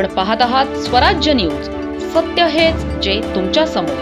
आपण पाहत आहात स्वराज्य न्यूज. सत्य हेच जे तुमच्यासमोर.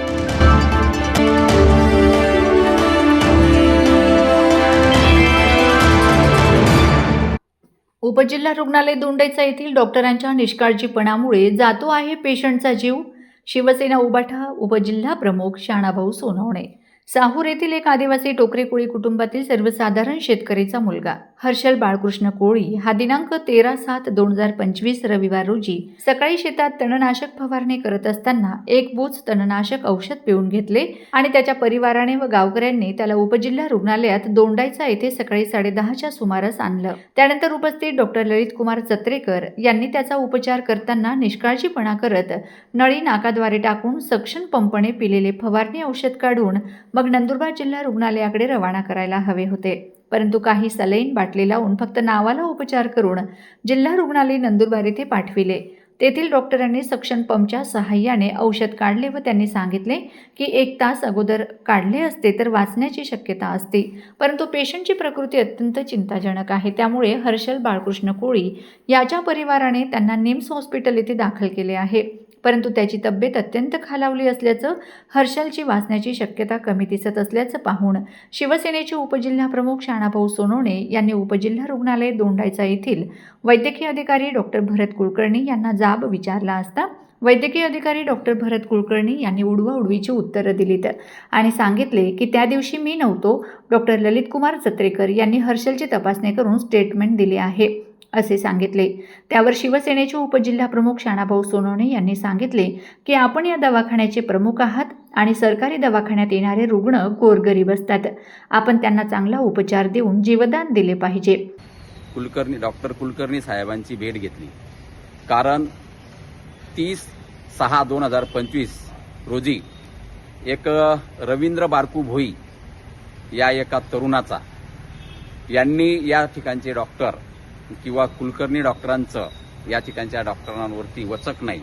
उपजिल्हा रुग्णालय दोंडेचा येथील डॉक्टरांच्या निष्काळजीपणामुळे जातो आहे पेशंटचा जीव. शिवसेना उबाठा उपजिल्हा प्रमुख शाणाभाऊ सोनवणे. साहूर येथील एक आदिवासी टोकरे कुळी कुटुंबातील सर्वसाधारण शेतकरीचा मुलगा. हर्षल बाळकृष्ण कोळी हा दिनांक तेरा सात दोन हजार पंचवीस रविवार रोजी सकाळी शेतात तणनाशक फवारणी करत असताना एक बूच तणनाशक औषध पिऊन घेतले आणि त्याच्या परिवाराने व गावकऱ्यांनी त्याला उपजिल्हा रुग्णालयात दोंडाईचा येथे सकाळी साडेदहाच्या सुमारास आणलं. त्यानंतर उपस्थित डॉक्टर ललित कुमार चत्रेकर यांनी त्याचा उपचार करताना निष्काळजीपणा करत नळी नाकाद्वारे टाकून सक्शन पंपने पिलेले फवारणी औषध काढून मग नंदुरबार जिल्हा रुग्णालयाकडे रवाना करायला हवे होते. परंतु काही सलाईन बाटली लावून फक्त नावाला उपचार करून जिल्हा रुग्णालय नंदुरबार येथे पाठविले. तेथील डॉक्टरांनी सक्शन पंपच्या सहाय्याने औषध काढले व त्यांनी सांगितले की एक तास अगोदर काढले असते तर वाचण्याची शक्यता असते. परंतु पेशंटची प्रकृती अत्यंत चिंताजनक आहे. त्यामुळे हर्षल बाळकृष्ण कोळी याच्या परिवाराने त्यांना निम्स हॉस्पिटल येथे दाखल केले आहे. परंतु त्याची तब्येत अत्यंत खालावली असल्याचं हर्षलची वाचण्याची शक्यता कमी दिसत असल्याचं पाहून शिवसेनेचे उपजिल्हाप्रमुख शाणाभाऊ सोनवणे यांनी उपजिल्हा रुग्णालय दोंडायचा येथील वैद्यकीय अधिकारी डॉक्टर भरत कुलकर्णी यांना जा जाब विचारला असता वैद्यकीय अधिकारी डॉक्टर भरत कुलकर्णी यांनी उडवा उडवीची उत्तरं दिलीत आणि सांगितले की त्या दिवशी मी नव्हतो. डॉक्टर ललित कुमार जत्रेकर यांनी हर्षलची तपासणी करून स्टेटमेंट दिले आहे असे सांगितले. त्यावर शिवसेनेचे उपजिल्हाप्रमुख शाणाभाऊ सोनवणे यांनी सांगितले की आपण या दवाखान्याचे प्रमुख आहात आणि सरकारी दवाखान्यात येणारे रुग्ण गोरगरीब असतात. आपण त्यांना चांगला उपचार देऊन जीवदान दिले पाहिजे. कुलकर्णी डॉक्टर कुलकर्णी साहेबांची भेट घेतली. कारण तीस सहा दोन हजार पंचवीस रोजी एक रवींद्र बारकू भोई या एका तरुणाचा यांनी या ठिकाणचे डॉक्टर किंवा कुलकर्णी डॉक्टरांचं या ठिकाणच्या डॉक्टरांवरती वचक नाही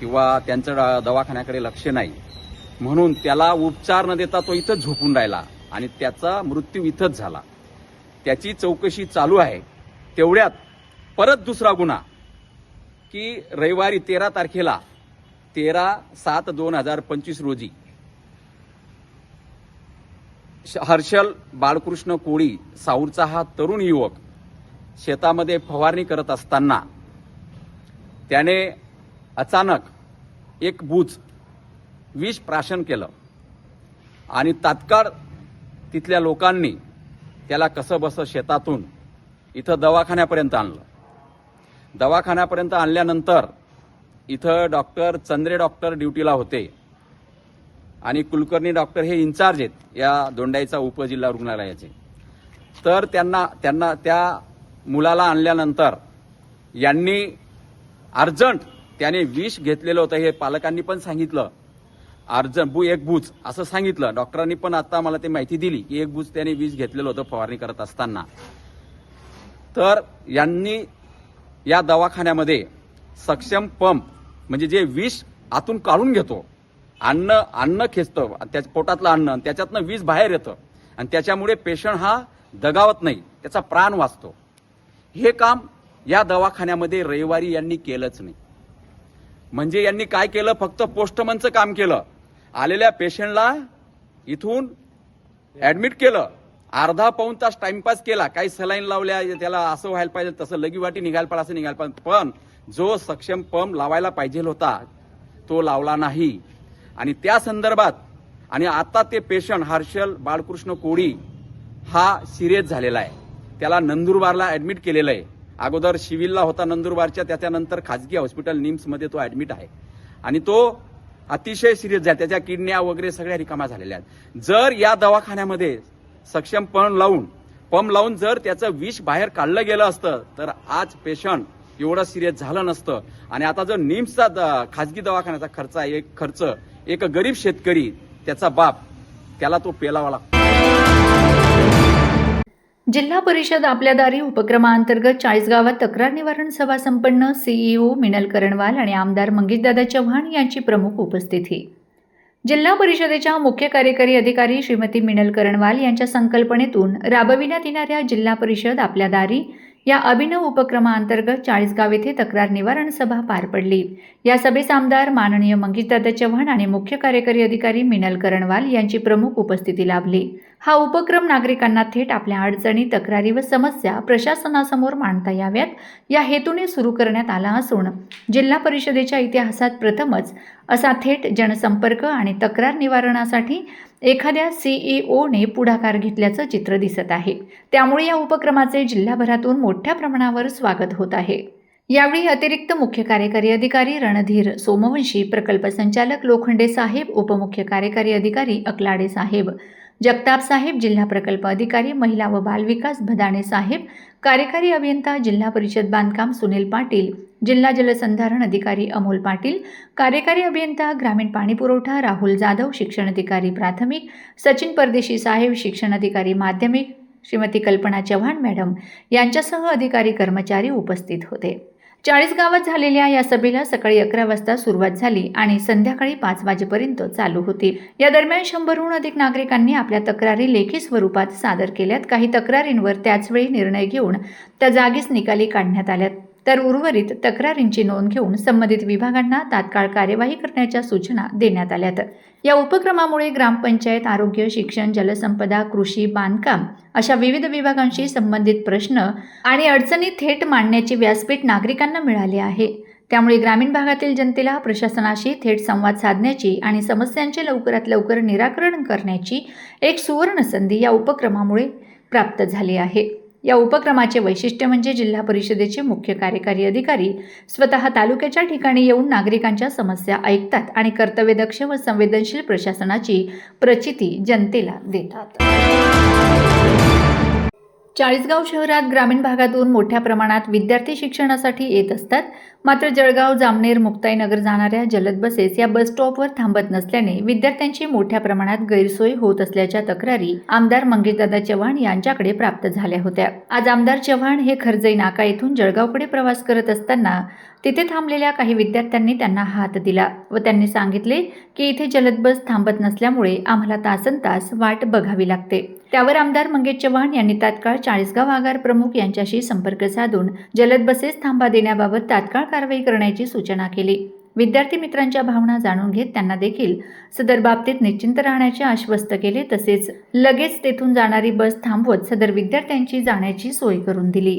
किंवा त्यांचं ड- दवाखान्याकडे लक्ष नाही. म्हणून त्याला उपचार न देता तो इथंच झोपून राहिला आणि त्याचा मृत्यू इथंच झाला. त्याची चौकशी चालू आहे. तेवढ्यात परत दुसरा गुन्हा. की रविवारी तेरा तारखेला तेरा सात दोन हजार पंचवीस रोजी श- हर्षल बाळकृष्ण कोळी साऊरचा हा तरुण युवक शेतामध्ये फवारणी करत असताना त्याने अचानक एक बूज विष प्राशन केलं आणि तात्काळ तिथल्या लोकांनी त्याला कसं बसं शेतातून इथं दवाखान्यापर्यंत आणलं. दवाखान्यापर्यंत आणल्यानंतर इथं डॉक्टर चंद्रे डॉक्टर ड्युटीला होते. आणि कुलकर्णी डॉक्टर हे इन्चार्ज आहेत या दोंडाईचा उपजिल्हा रुग्णालयाचे. तर त्यांना त्यांना त्या मुलाला आणल्यानंतर यांनी अर्जंट त्याने विष घेतलेलं होतं हे पालकांनी पण सांगितलं. अर्जंट बू एक बूज असं सांगितलं. डॉक्टरांनी पण आता मला ते माहिती दिली की एक भूज त्याने विष घेतलेलं होतं फवारणी करत असताना. तर यांनी या दवाखान्यामध्ये सक्षम पंप म्हणजे जे विष आतून काढून घेतो अन्न अन्न खेचतं त्या पोटातलं अन्न त्याच्यातनं वीज बाहेर येतं आणि त्याच्यामुळे पेशंट हा दगावत नाही त्याचा प्राण वाचतो. हे काम या दवाखान्यामध्ये रविवारी यांनी केलंच नाही. म्हणजे यांनी काय केलं? फक्त पोस्टमनचं काम केलं. आलेल्या पेशंटला इथून ऍडमिट केलं. अर्धा पाऊन तास टाइमपास केला काही सलाईन लावल्या त्याला असं व्हायला पाहिजे तसं लगीवाटी निघायला पाहिजे असं निघायला पाहिजे पण जो सक्षम पंप लावायला पाहिजे होता तो लावला नाही. आणि त्या संदर्भात आणि आता ते पेशंट हर्षल बाळकृष्ण कोळी हा सिरियस झालेला आहे. त्याला नंदुरबारला ऍडमिट केलेलं आहे. अगोदर शिविलला होता नंदुरबारच्या त्याच्यानंतर खाजगी हॉस्पिटल निम्समध्ये तो ऍडमिट आहे. आणि तो अतिशय सिरियस झाला. त्याच्या किडन्या वगैरे सगळ्या रिकामा झालेल्या आहेत. जर या दवाखान्यामध्ये सक्षम पण लावून. पंप लावून जर त्याचं विष बाहेर काढलं गेलं असतं तर आज पेशंट एवढं सिरियस झालं नसतं. आणि आता जो निम्सचा द- खाजगी दवाखान्याचा खर्च आहे एक खर्च एक गरीब शेतकरी त्याचा बाप त्याला तो पेलावा लागतो. जिल्हा परिषद आपल्या दारी उपक्रमाअंतर्गत चाळीस गावात तक्रार निवारण सभा संपन्न सीईओ मिनल करणवाल आणि आमदार मंगेशदादा चव्हाण यांची प्रमुख उपस्थिती. जिल्हा परिषदेच्या मुख्य कार्यकारी अधिकारी श्रीमती मिनल करणवाल यांच्या संकल्पनेतून राबविण्यात येणाऱ्या जिल्हा परिषद आपल्या दारी या अभिनव उपक्रमाअंतर्गत चाळीसगाव येथे तक्रार निवारण सभा पार पडली. या सभेस आमदार माननीय मंगेशदादा चव्हाण आणि मुख्य कार्यकारी अधिकारी मिनल करणवाल यांची प्रमुख उपस्थिती लाभली. हा उपक्रम नागरिकांना थेट आपल्या अडचणी तक्रारी व समस्या प्रशासनासमोर मांडता याव्यात या हेतूने सुरू करण्यात आला असून जिल्हा परिषदेच्या इतिहासात प्रथमच असा थेट जनसंपर्क आणि तक्रार निवारणासाठी एखाद्या सीईओने पुढाकार घेतल्याचं चित्र दिसत आहे. त्यामुळे या उपक्रमाचे जिल्हाभरातून मोठ्या प्रमाणावर स्वागत होत आहे. यावेळी अतिरिक्त मुख्य कार्यकारी अधिकारी रणधीर सोमवंशी प्रकल्प संचालक लोखंडे साहेब उपमुख्य कार्यकारी अधिकारी अकलाडे साहेब जगताप साहेब जिल्हा प्रकल्प अधिकारी महिला व बालविकास भदाणे साहेब कार्यकारी अभियंता जिल्हा परिषद बांधकाम सुनील पाटील जिल्हा जलसंधारण अधिकारी अमोल पाटील कार्यकारी अभियंता ग्रामीण पाणीपुरवठा राहुल जाधव शिक्षण अधिकारी प्राथमिक सचिन परदेशी साहेब शिक्षण अधिकारी माध्यमिक श्रीमती कल्पना चव्हाण मॅडम यांच्यासह अधिकारी कर्मचारी उपस्थित होते. चाळीस गावात झालेल्या या सभेला सकाळी अकरा वाजता सुरुवात झाली आणि संध्याकाळी पाच वाजेपर्यंत चालू होती. या दरम्यान शंभरहून अधिक नागरिकांनी आपल्या तक्रारी लेखी स्वरूपात सादर केल्यात. काही तक्रारींवर त्याचवेळी निर्णय घेऊन त्या जागीच निकाली काढण्यात आल्यात. तर उर्वरित तक्रारींची नोंद घेऊन संबंधित विभागांना तात्काळ कार्यवाही करण्याच्या सूचना देण्यात आल्यात. या उपक्रमामुळे ग्रामपंचायत आरोग्य शिक्षण जलसंपदा कृषी बांधकाम अशा विविध विभागांशी संबंधित प्रश्न आणि अडचणी थेट मांडण्याचे व्यासपीठ नागरिकांना मिळाले आहे. त्यामुळे ग्रामीण भागातील जनतेला प्रशासनाशी थेट संवाद साधण्याची आणि समस्यांचे लवकरात लवकर निराकरण करण्याची एक सुवर्ण संधी या उपक्रमामुळे प्राप्त झाली आहे. या उपक्रमाचे वैशिष्ट्य म्हणजे जिल्हा परिषदेचे मुख्य कार्यकारी अधिकारी स्वतः तालुक्याच्या ठिकाणी येऊन नागरिकांच्या समस्या ऐकतात आणि कर्तव्यदक्ष व संवेदनशील प्रशासनाची प्रचिती जनतेला देतात. चाळीसगाव शहरात ग्रामीण भागातून मोठ्या प्रमाणात विद्यार्थी शिक्षणासाठी येत असतात. मात्र जळगाव जामनेर मुक्ताईनगर जाणाऱ्या जलद बसेस या बस स्टॉपवर थांबत नसल्याने विद्यार्थ्यांची मोठ्या प्रमाणात गैरसोय होत असल्याच्या तक्रारी आमदार मंगेशदादा चव्हाण यांच्याकडे प्राप्त झाल्या होत्या. आज आमदार चव्हाण हे खर्जई नाका येथून जळगावकडे प्रवास करत असताना तिथे थांबलेल्या काही विद्यार्थ्यांनी त्यांना हात दिला व त्यांनी सांगितले की इथे जलद बस थांबत नसल्यामुळे आम्हाला तासन तास वाट बघावी लागते. त्यावर आमदार मंगेश चव्हाण यांनी तात्काळ चाळीसगाव आगार प्रमुख यांच्याशी संपर्क साधून जलद बसेस थांबा देण्याबाबत तात्काळ कारवाई करण्याची सूचना केली. विद्यार्थी मित्रांच्या भावना जाणून घेत त्यांना देखील सदर बाबतीत निश्चिंत राहण्याचे आश्वस्त केले तसेच लगेच तेथून जाणारी बस थांबवत सदर विद्यार्थ्यांची जाण्याची सोय करून दिली.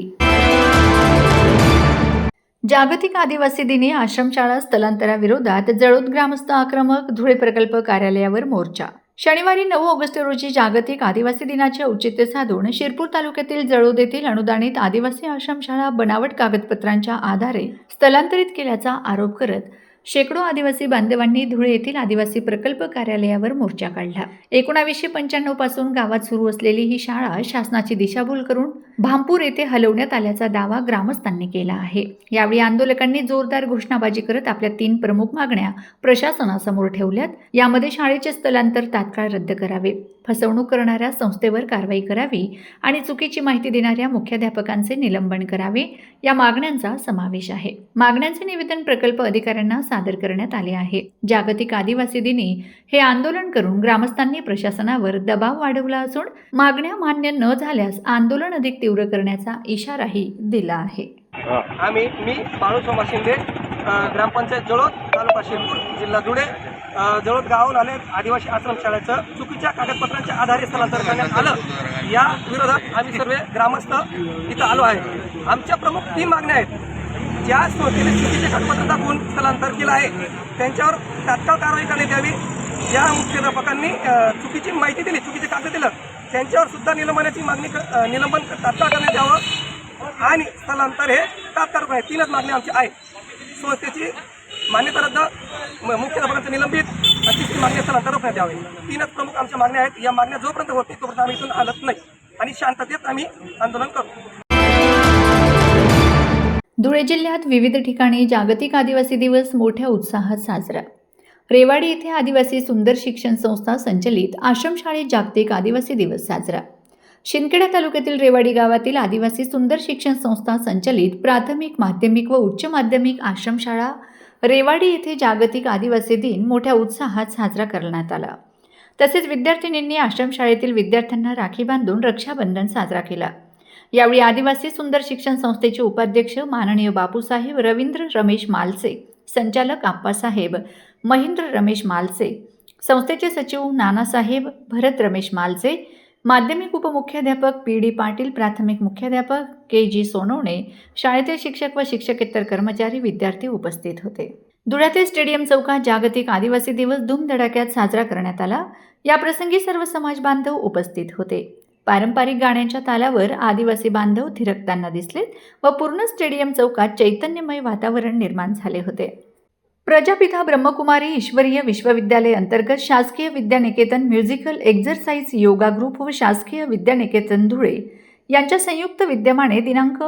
जागतिक आदिवासी दिनी आश्रमशाळा स्थलांतराविरोधात जळोद ग्रामस्थ आक्रमक धुळे प्रकल्प कार्यालयावर मोर्चा शनिवारी नऊ ऑगस्ट रोजी जागतिक आदिवासी दिनाचे औचित्य साधून शिरपूर तालुक्यातील जळोद येथील अनुदानित आदिवासी आश्रमशाळा बनावट कागदपत्रांच्या आधारे स्थलांतरित केल्याचा आरोप करत शेकडो आदिवासी बांधवांनी धुळे येथील आदिवासी प्रकल्प कार्यालयावर मोर्चा काढला. एकोणावीसशे पंच्याण्णवपासून गावात सुरू असलेली ही शाळा शासनाची दिशाभूल करून भामपूर येथे हलवण्यात आल्याचा दावा ग्रामस्थांनी केला आहे. यावेळी आंदोलकांनी जोरदार घोषणाबाजी करत आपल्या तीन प्रमुख मागण्या प्रशासनासमोर ठेवल्यात. यामध्ये शाळेचे स्थलांतर तात्काळ रद्द करावे फसवणूक करणाऱ्या संस्थेवर कारवाई करावी आणि चुकीची माहिती देणाऱ्या मुख्याध्यापकांचे निलंबन करावे या मागण्यांचा समावेश आहे. मागण्यांचे निवेदन प्रकल्प अधिकाऱ्यांना सादर करण्यात आले आहे. जागतिक आदिवासी दिनी हे आंदोलन करून ग्रामस्थांनी प्रशासनावर दबाव वाढवला असून मागण्या मान्य न झाल्यास आंदोलन अधिक तीव्र करण्याचा इशाराही दिला आहे. आम्ही मी सोमा शिंदे ग्रामपंचायत जळोद तालुका शिरपूर जिल्हा धुळे जळोद गावून आले आदिवासी आश्रमशाळेचं चुकीच्या कागदपत्रांच्या आधारे स्थलांतर करण्यात आलं. या विरोधात आम्ही सर्व ग्रामस्थ इथं आलो आहे. आमच्या प्रमुख तीन मागण्या आहेत. ज्या संस्थेने चुकीचे कागदपत्र दाखवून स्थलांतर केलं आहे त्यांच्यावर तात्काळ कारवाई करण्यात यावी. ज्या मुख्याध्यापकांनी चुकीची माहिती दिली चुकीचे कागद दिलं त्यांच्यावर सुद्धा निलंबनाची मागणी क- निलंबन तात्काळ करण्यात यावं. आणि स्थलांतर हे तात्काळ आहे तीनच मागणी आमची आहे संस्थेची मान्यता रद्द म- मुख्याध्यापकांचं निलंबित आणि मागणी स्थलांतर रोखण्यात यावे. तीनच प्रमुख आमच्या मागण्या आहेत. या मागण्या जोपर्यंत होत नाही तोपर्यंत आम्ही इथून हलत नाही. आणि शांततेत आम्ही आंदोलन करू. धुळे जिल्ह्यात विविध ठिकाणी जागतिक आदिवासी दिवस मोठ्या उत्साहात साजरा. रेवाडी येथे आदिवासी सुंदर शिक्षण संस्था संचलित आश्रमशाळेत जागतिक आदिवासी दिवस साजरा. शिंदखेडा तालुक्यातील रेवाडी गावातील आदिवासी सुंदर शिक्षण संस्था संचलित प्राथमिक माध्यमिक व उच्च माध्यमिक आश्रमशाळा रेवाडी येथे जागतिक आदिवासी दिन मोठ्या उत्साहात साजरा करण्यात आला. तसेच विद्यार्थिनींनी आश्रमशाळेतील विद्यार्थ्यांना राखी बांधून रक्षाबंधन साजरा केला. यावेळी आदिवासी सुंदर शिक्षण संस्थेचे उपाध्यक्ष माननीय बापूसाहेब रवींद्र रमेश मालसे संचालक आप्पासाहेब महेंद्र रमेश मालसे संस्थेचे सचिव नानासाहेब भरत रमेश मालसे माध्यमिक उपमुख्याध्यापक पी डी पाटील प्राथमिक मुख्याध्यापक के जी सोनवणे शाळेतील शिक्षक व शिक्षकेतर कर्मचारी विद्यार्थी उपस्थित होते. धुळ्यातील स्टेडियम चौकात जागतिक आदिवासी दिवस धूमधडाक्यात साजरा करण्यात आला. याप्रसंगी सर्व समाज बांधव उपस्थित होते. पारंपरिक गाण्यांच्या तालावर आदिवासी बांधव थिरकताना दिसलेत व पूर्ण स्टेडियम चौकात चैतन्यमय वातावरण निर्माण झाले होते. प्रजापिता ब्रह्मकुमारी ईश्वरीय विश्वविद्यालय अंतर्गत शासकीय विद्यानिकेतन म्युझिकल एक्झरसाइज योगा ग्रुप व शासकीय विद्यानिकेतन धुळे यांच्या संयुक्त विद्यमाने दिनांक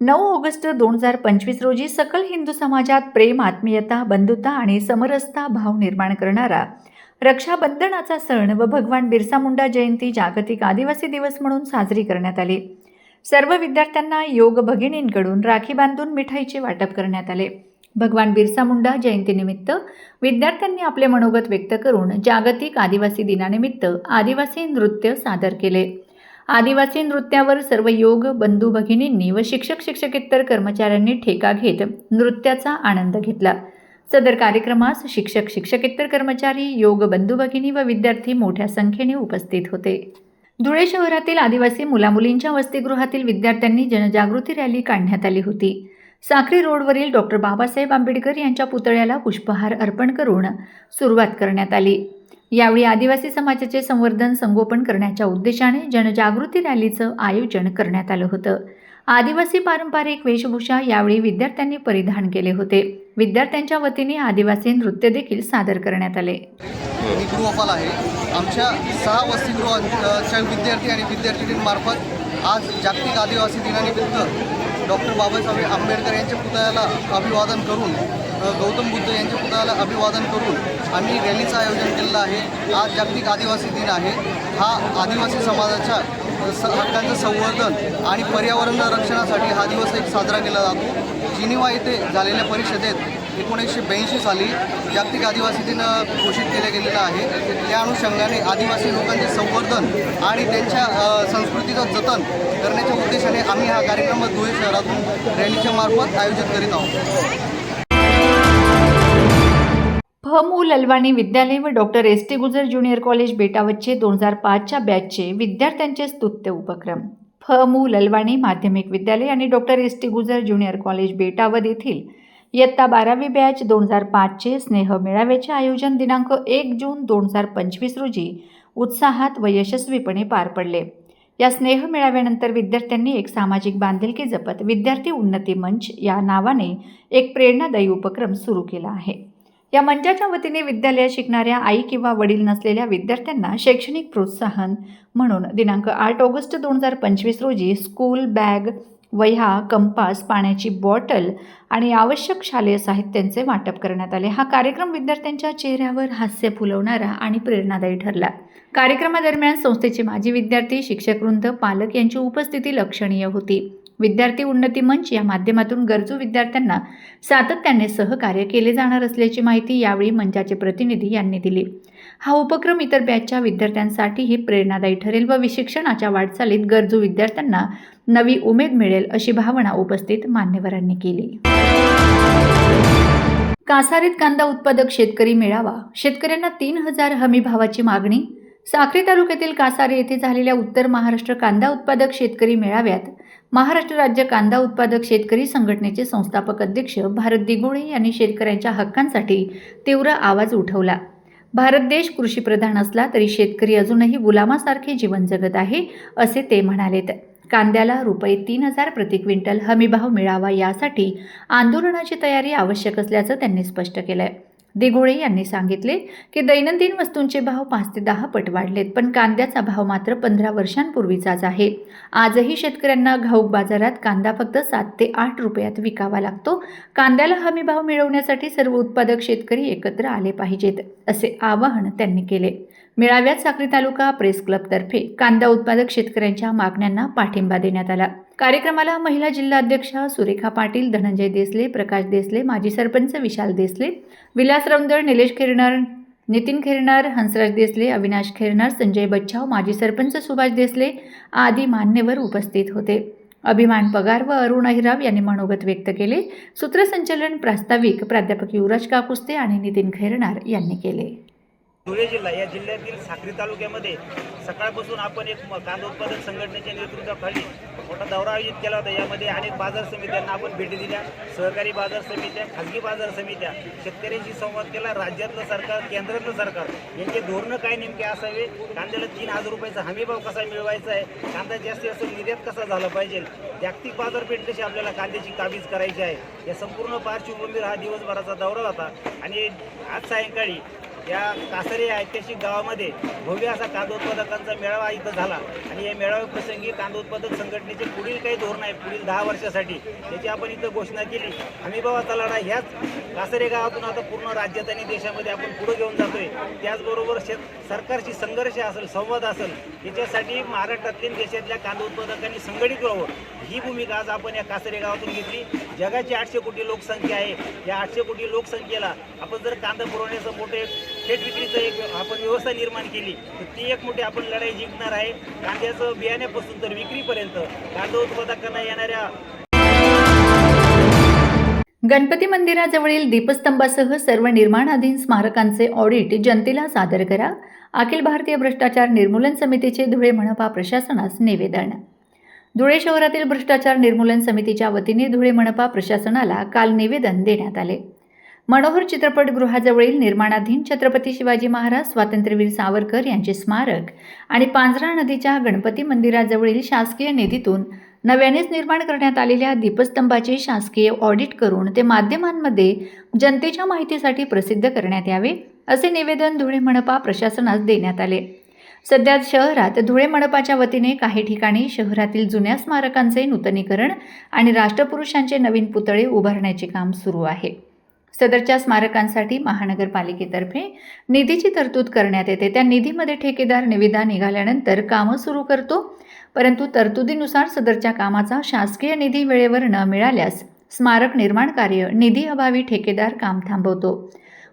नऊ ऑगस्ट दोन हजार पंचवीस रोजी सकल हिंदू समाजात प्रेम आत्मीयता बंधुता आणि समरसता भाव निर्माण करणारा रक्षाबंधनाचा सण व भगवान बिरसा मुंडा जयंती जागतिक आदिवासी दिवस म्हणून साजरी करण्यात आली. सर्व विद्यार्थ्यांना योग भगिनींकडून राखी बांधून मिठाईचे वाटप करण्यात आले. भगवान बिरसा मुंडा जयंतीनिमित्त विद्यार्थ्यांनी आपले मनोगत व्यक्त करून जागतिक आदिवासी दिनानिमित्त आदिवासी नृत्य सादर केले. आदिवासी नृत्यावर सर्व योग बंधू भगिनींनी व शिक्षक शिक्षकेतर कर्मचाऱ्यांनी ठेका घेत नृत्याचा आनंद घेतला. सदर कार्यक्रमास शिक्षक शिक्षकेतर कर्मचारी योग बंधू भगिनी व विद्यार्थी मोठ्या संख्येने उपस्थित होते. धुळे शहरातील आदिवासी मुलामुलींच्या वसतिगृहातील विद्यार्थ्यांनी जनजागृती रॅली काढण्यात आली होती. साखरी रोडवरील डॉक्टर बाबासाहेब आंबेडकर यांच्या पुतळ्याला पुष्पहार अर्पण करून सुरुवात करण्यात आली. यावेळी आदिवासी समाजाचे संवर्धन संगोपन करण्याच्या उद्देशाने जनजागृती रॅलीचं आयोजन करण्यात आलं होतं. आदिवासी पारंपरिक वेशभूषा यावेळी विद्यार्थ्यांनी परिधान केले होते. विद्यार्थ्यांच्या वतीने आदिवासी नृत्य देखील सादर करण्यात आले. गृहपाल आहे. आमच्या सहा वसतिगृहाच्या विद्यार्थी आणि विद्यार्थिनींमार्फत आज जागतिक आदिवासी दिनानिमित्त डॉक्टर बाबासाहेब आंबेडकर यांच्या पुतळ्याला अभिवादन करून गौतम बुद्ध यांच्या पुतळ्याला अभिवादन करून आम्ही रॅलीचं आयोजन केलेलं आहे. आज जागतिक आदिवासी दिन आहे. हा आदिवासी समाजाच्या स हक्कांचं संवर्धन आणि पर्यावरण रक्षणासाठी हा दिवस एक साजरा केला जातो. जिनिवा येथे झालेल्या परिषदेत एकोणीसशे ब्याऐंशी साली जागतिक आदिवासी दिन घोषित केले गेलेलं आहे. त्या अनुषंगाने आदिवासी लोकांचे संवर्धन आणि त्यांच्या संस्कृतीचं जतन करण्याच्या उद्देशाने आम्ही हा कार्यक्रम धुळे शहरातून रॅलीच्या मार्फत आयोजित करीत आहोत. फ मु ललवाणी विद्यालय व doctor S T Gujar junior college बेटावच्चे दोन हजार पाचच्या बॅचचे विद्यार्थ्यांचे स्तुत्य उपक्रम. फ. मु ललवाणी माध्यमिक विद्यालय आणि doctor S T Gujar junior college Betawad येथील इयत्ता बारावी बॅच दोन हजार पाचचे स्नेह मेळाव्याचे आयोजन दिनांक एक जून दोन हजार पंचवीस रोजी उत्साहात व यशस्वीपणे पार पडले. या स्नेह मेळाव्यानंतर विद्यार्थ्यांनी एक सामाजिक बांधिलकी जपत विद्यार्थी उन्नती मंच या नावाने एक प्रेरणादायी उपक्रम सुरू केला आहे. या मंचाच्या वतीने विद्यालयात शिकणाऱ्या आई किंवा वडील नसलेल्या विद्यार्थ्यांना शैक्षणिक प्रोत्साहन म्हणून दिनांक आठ ऑगस्ट दोन हजार पंचवीस रोजी स्कूल बॅग वह्या कंपास पाण्याची बॉटल आणि आवश्यक शालेय साहित्यांचे वाटप करण्यात आले. हा कार्यक्रम विद्यार्थ्यांच्या चेहऱ्यावर हास्य फुलवणारा आणि प्रेरणादायी ठरला. कार्यक्रमादरम्यान संस्थेचे माजी विद्यार्थी शिक्षकवृंद पालक यांची उपस्थिती लक्षणीय होती. विद्यार्थी उन्नती मंच या माध्यमातून गरजू विद्यार्थ्यांना सातत्याने सहकार्य केले जाणार असल्याची माहिती यावेळी मंचाचे प्रतिनिधी यांनी दिली. हा उपक्रम इतर बॅचच्या विद्यार्थ्यांसाठीही प्रेरणादायी ठरेल व शिक्षणाच्या वाटचालीत गरजू विद्यार्थ्यांना नवी उमेद मिळेल अशी भावना उपस्थित मान्यवरांनी केली. कासारीत कांदा उत्पादक शेतकरी मेळावा. शेतकऱ्यांना तीन हजार हमी भावाची मागणी. साक्री तालुक्यातील कासारी येथे झालेल्या उत्तर महाराष्ट्र कांदा उत्पादक शेतकरी मेळाव्यात महाराष्ट्र राज्य कांदा उत्पादक शेतकरी संघटनेचे संस्थापक अध्यक्ष भारत दिगोळे यांनी शेतकऱ्यांच्या हक्कांसाठी तीव्र आवाज उठवला. भारत देश कृषीप्रधान असला तरी शेतकरी अजूनही गुलामासारखे जीवन जगत आहे असे ते म्हणालेत. कांद्याला रुपये तीन हजार प्रति क्विंटल हमीभाव मिळावा यासाठी आंदोलनाची तयारी आवश्यक असल्याचं त्यांनी स्पष्ट केलं आहे दिघोळे यांनी सांगितले की दैनंदिन वस्तूंचे भाव पाच ते दहा पट वाढलेत पण कांद्याचा भाव मात्र पंधरा वर्षांपूर्वीचाच आहे. आजही शेतकऱ्यांना घाऊक बाजारात कांदा फक्त सात ते आठ रुपयात विकावा लागतो. कांद्याला हमी भाव मिळवण्यासाठी सर्व उत्पादक शेतकरी एकत्र आले पाहिजेत असे आवाहन त्यांनी केले. मेळाव्यात साक्री तालुका प्रेस क्लबतर्फे कांदा उत्पादक शेतकऱ्यांच्या मागण्यांना पाठिंबा देण्यात आला. कार्यक्रमाला महिला जिल्हाध्यक्षा सुरेखा पाटील धनंजय देसले प्रकाश देसले माजी सरपंच विशाल देसले विलास रौंदळ निलेश खेरणार नितीन खेरणार हंसराज देसले अविनाश खेरणार संजय बच्छाव माजी सरपंच सुभाष देसले आदी मान्यवर उपस्थित होते. अभिमान पगार व अरुण अहिराव यांनी मनोगत व्यक्त केले. सूत्रसंचालन प्रास्ताविक प्राध्यापक युवराज काकुस्ते आणि नितीन खैरनार यांनी केले. धुळे जिल्हा या जिल्ह्यातील साक्री तालुक्यामध्ये सकाळपासून आपण एक कांदा उत्पादक संघटनेच्या नेतृत्वाखाली मोठा दौरा आयोजित केला होता. यामध्ये अनेक बाजार समित्यांना आपण भेटी दिल्या. सहकारी बाजार समित्या खाजगी बाजार समित्या शेतकऱ्यांशी संवाद केला. राज्यातलं सरकार केंद्रातलं सरकार यांचे धोरणं काय नेमके असावे? कांद्याला तीन हजार रुपयाचा हमीभाव कसा मिळवायचा आहे? कांदा जास्तीत जास्त निर्यात कसा झाला पाहिजे? जागतिक बाजारपेठ कशी आपल्याला कांद्याची काबीज करायची आहे? या संपूर्ण पार्श्वभूमीवर हा दिवसभराचा दौरा होता. आणि आज सायंकाळी या कासरे ऐतिहासिक गावामध्ये भव्य असा कांदा उत्पादकांचा मेळावा इथं झाला. आणि या मेळाव्या प्रसंगी कांदा उत्पादक संघटनेचे पुढील काही धोरण आहे पुढील दहा वर्षासाठी. त्याची आपण इथं घोषणा केली. हमीभावाचा लढा ह्याच कासरे गावातून आता पूर्ण राज्यात आणि देशामध्ये आपण पुढे घेऊन जातोय. त्याचबरोबर शेत सरकारशी संघर्ष असेल संवाद असेल याच्यासाठी महाराष्ट्रातील देशातल्या कांदा उत्पादकांनी संघटित व्हावं. ही भूमिका आज आपण या कासरे गावातून घेतली. जगाची आठशे कोटी लोकसंख्या आहे. या आठशे कोटी लोकसंख्येला आपण जर कांदा पुरवण्याचं मोठे थेट विक्रीचं एक आपण व्यवस्था निर्माण केली तर ती एक मोठी आपण लढाई जिंकणार आहे. कांद्याचं बियाण्यापासून तर विक्रीपर्यंत. कांदा उत्पादकांना येणाऱ्या गणपती मंदिराजवळील दीपस्तंभासह सर्व निर्माणाधीन स्मारकांचे ऑडिट जनतेला सादर करा. अखिल भारतीय भ्रष्टाचार निर्मूलन समितीचे धुळे मनपा प्रशासनास निवेदन. धुळे शहरातील भ्रष्टाचार निर्मूलन समितीच्या वतीने धुळे मनपा प्रशासनाला काल निवेदन देण्यात आले. मनोहर चित्रपटगृहाजवळील निर्माणाधीन छत्रपती शिवाजी महाराज स्वातंत्र्यवीर सावरकर यांचे स्मारक आणि पांझरा नदीच्या गणपती मंदिराजवळील शासकीय निधीतून नव्यानेच निर्माण करण्यात आलेल्या दीपस्तंभाचे शासकीय ऑडिट करून ते माध्यमांमध्ये जनतेच्या माहितीसाठी प्रसिद्ध करण्यात यावे असे निवेदन धुळे मनपा प्रशासनास देण्यात आले. सध्या शहरात धुळे मनपाच्या वतीने काही ठिकाणी शहरातील जुन्या स्मारकांचे नूतनीकरण आणि राष्ट्रपुरुषांचे नवीन पुतळे उभारण्याचे काम सुरू आहे. सदरच्या स्मारकांसाठी महानगरपालिकेतर्फे निधीची तरतूद करण्यात येते. त्या निधीमध्ये ठेकेदार निविदा निघाल्यानंतर कामं सुरू करतो. परंतु तरतुदीनुसार सदरच्या कामाचा शासकीय निधी वेळेवर न मिळाल्यास स्मारक निर्माण कार्य निधी अभावी ठेकेदार काम थांबवतो.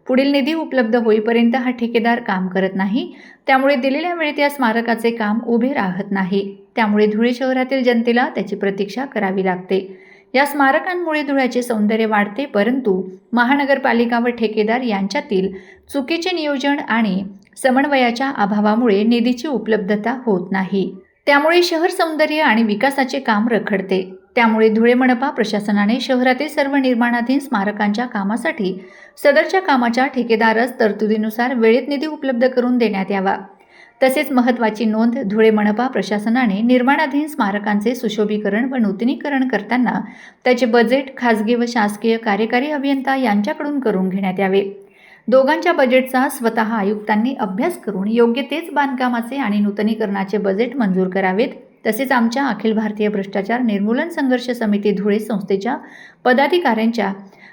पुढील निधी उपलब्ध होईपर्यंत हा ठेकेदार काम करत नाही. त्यामुळे दिलेल्या वेळेत या स्मारकाचे काम उभे राहत नाही. त्यामुळे धुळे शहरातील जनतेला त्याची प्रतीक्षा करावी लागते. या स्मारकांमुळे धुळ्याचे सौंदर्य वाढते परंतु महानगरपालिका व ठेकेदार यांच्यातील चुकीचे नियोजन आणि समन्वयाच्या अभावामुळे निधीची उपलब्धता होत नाही. त्यामुळे शहर सौंदर्य आणि विकासाचे काम रखडते. त्यामुळे धुळे मनपा प्रशासनाने शहरातील सर्व निर्माणाधीन स्मारकांच्या कामासाठी सदरच्या कामाच्या ठेकेदारच तरतुदीनुसार वेळेत निधी उपलब्ध करून देण्यात यावा. तसेच महत्त्वाची नोंद धुळे मनपा प्रशासनाने निर्माणाधीन स्मारकांचे सुशोभीकरण व नूतनीकरण करताना त्याचे बजेट खाजगी व शासकीय कार्यकारी अभियंता यांच्याकडून करून घेण्यात यावे. दोघांच्या बजेटचा स्वतः आयुक्तांनी अभ्यास करून योग्य तेच बांधकामाचे आणि नूतनीकरणाचे बजेट मंजूर करावेत. तसेच आमच्या अखिल भारतीय भ्रष्टाचार निर्मूलन संघर्ष समिती धुळे संस्थेच्या पदाधिकाऱ्यांच्या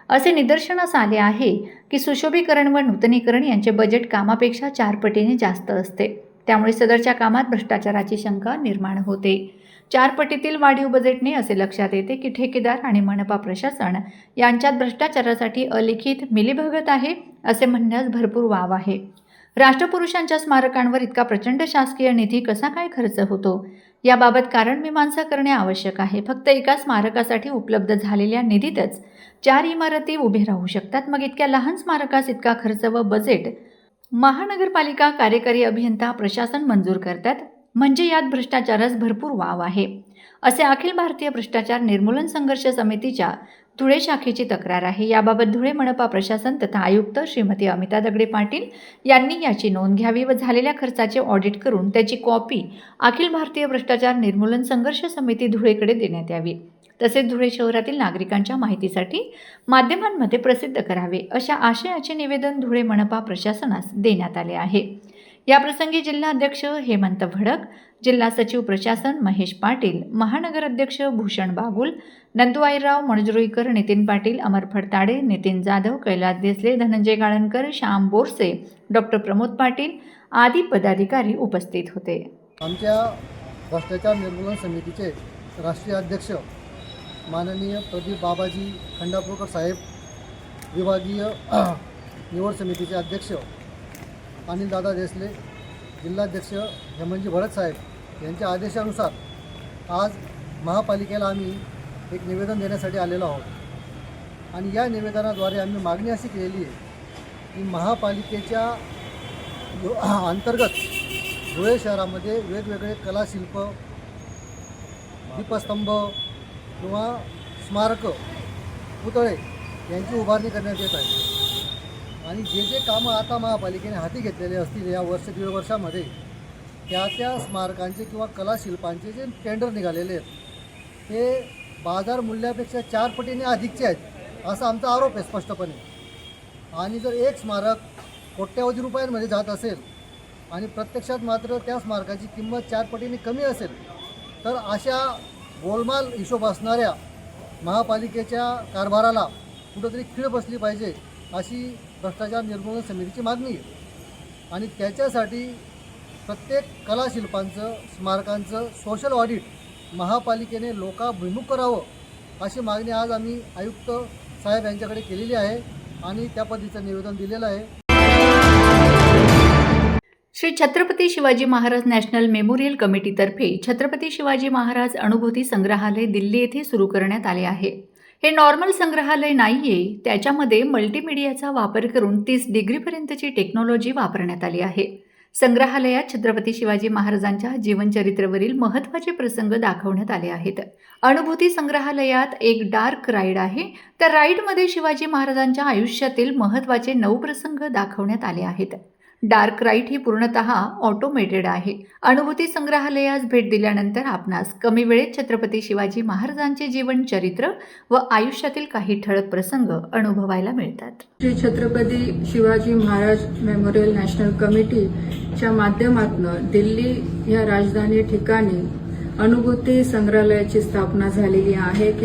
असे निदर्शनास आले आहे की सुशोभीकरण व नूतनीकरण यांचे बजेट कामापेक्षा चार पटीने जास्त असते. त्यामुळे सदरच्या कामात भ्रष्टाचाराची शंका निर्माण होते. चार पटीतील वाढीव बजेटने असे लक्षात येते की ठेकेदार आणि मनपा प्रशासन यांच्यात भ्रष्टाचारासाठी अलिखित मिलीभगत आहे असे म्हणण्यास भरपूर वाव आहे. राष्ट्रपुरुषांच्या स्मारकांवर इतका प्रचंड शासकीय निधी कसा काय खर्च होतो? याबाबत कारण मीमांसा करणे आवश्यक आहे. फक्त एका स्मारकासाठी उपलब्ध झालेल्या निधीतच चार इमारती उभे राहू शकतात. मग इतक्या लहान स्मारकास इतका खर्च व बजेट महानगरपालिका कार्यकारी अभियंता प्रशासन मंजूर करतात. म्हणजे यात भ्रष्टाचारास भरपूर वाव आहे. असे अखिल भारतीय भ्रष्टाचार निर्मूलन संघर्ष समितीच्या धुळे शाखेची तक्रार आहे. याबाबत धुळे मनपा प्रशासन तथा आयुक्त श्रीमती अमिता दगडे पाटील यांनी याची नोंद घ्यावी व झालेल्या खर्चाचे ऑडिट करून त्याची कॉपी अखिल भारतीय भ्रष्टाचार निर्मूलन संघर्ष समिती धुळेकडे देण्यात यावी. तसेच धुळे शहरातील नागरिकांच्या माहितीसाठी माध्यमांमध्ये प्रसिद्ध करावे अशा आशयाचे निवेदन धुळे मनपा प्रशासनास देण्यात आले आहे. याप्रसंगी जिल्हाध्यक्ष हेमंत भडक जिल्हा सचिव प्रशासन महेश पाटील महानगर अध्यक्ष भूषण बागुल नंदुआईराव मणजुईकर नितीन पाटील अमर फडताडे नितीन जाधव कैलास देसले धनंजय गाळणकर श्याम बोरसे डॉक्टर प्रमोद पाटील आदी पदाधिकारी उपस्थित होते. आमच्या भ्रष्टाचार निर्मूलन समितीचे राष्ट्रीय अध्यक्ष माननीय प्रदीप बाबाजी खंडापूरकर साहेब विभागीय निवड समितीचे अध्यक्ष अनिलदादा देसले जिल्हाध्यक्ष हेमनजी भरत साहेब यांच्या आदेशानुसार आज महापालिकेला आम्ही एक निवेदन देण्यासाठी आलेलो आहोत. आणि या निवेदनाद्वारे आम्ही मागणी अशी केलेली आहे की महापालिकेच्या अंतर्गत धुळे शहरामध्ये वेगवेगळे कलाशिल्प दीपस्तंभ किंवा स्मारकं पुतळे यांची उभारणी करण्यात येत आहे. आणि जे जे कामं आता महापालिकेने हाती घेतलेले असतील या वर्ष दीड वर्षामध्ये त्या त्या स्मारकांचे किंवा कलाशिल्पांचे जे टेंडर निघालेले आहेत ते बाजार मूल्यापेक्षा चार पटीने अधिकचे आहेत असा आमचा आरोप आहे स्पष्टपणे. आणि जर एक स्मारक कोट्यावधी रुपयांमध्ये जात असेल आणि प्रत्यक्षात मात्र त्या स्मारकाची किंमत चार पटीने कमी असेल तर अशा गोलमाल हिशोब असणाऱ्या महापालिकेच्या कारभाराला कुठंतरी खीळ बसली पाहिजे अशी भ्रष्टाचार निर्मूलन समितीची मागणी आहे. आणि त्याच्यासाठी प्रत्येक कलाशिल्पांचं स्मारकांचं सोशल ऑडिट महापालिकेने लोकाभिमुख करावं अशी मागणी आज आम्ही आयुक्त साहेब यांच्याकडे केलेली आहे आणि त्या पद्धतीचं निवेदन दिलेलं आहे. श्री छत्रपती शिवाजी महाराज नॅशनल मेमोरियल कमिटीतर्फे छत्रपती शिवाजी महाराज अनुभूती संग्रहालय दिल्ली येथे सुरू करण्यात आले आहे. हे नॉर्मल संग्रहालय नाहीये त्याच्यामध्ये मल्टीमीडियाचा वापर करून तीस डिग्रीपर्यंतची टेक्नॉलॉजी वापरण्यात आली आहे. संग्रहालयात छत्रपती शिवाजी महाराजांच्या जीवनचरित्रवरील महत्त्वाचे प्रसंग दाखवण्यात आले आहेत. अनुभूती संग्रहालयात एक डार्क राईड आहे. त्या राईडमध्ये शिवाजी महाराजांच्या आयुष्यातील महत्त्वाचे नऊ प्रसंग दाखवण्यात आले आहेत. डार्क राईट ही पूर्णतः ऑटोमेटेड आहे. अनुभूती संग्रहालयास भेट दिल्यानंतर आपणास कमी वेळेत छत्रपती शिवाजी महाराजांचे जीवन चरित्र व आयुष्यातील काही ठळक प्रसंग अनुभवायला मिळतात. श्री छत्रपती शिवाजी महाराज मेमोरियल नॅशनल कमिटीच्या माध्यमातून दिल्ली या राजधानी ठिकाणी अनुभूती संग्रहालयाची स्थापना झालेली आहे. की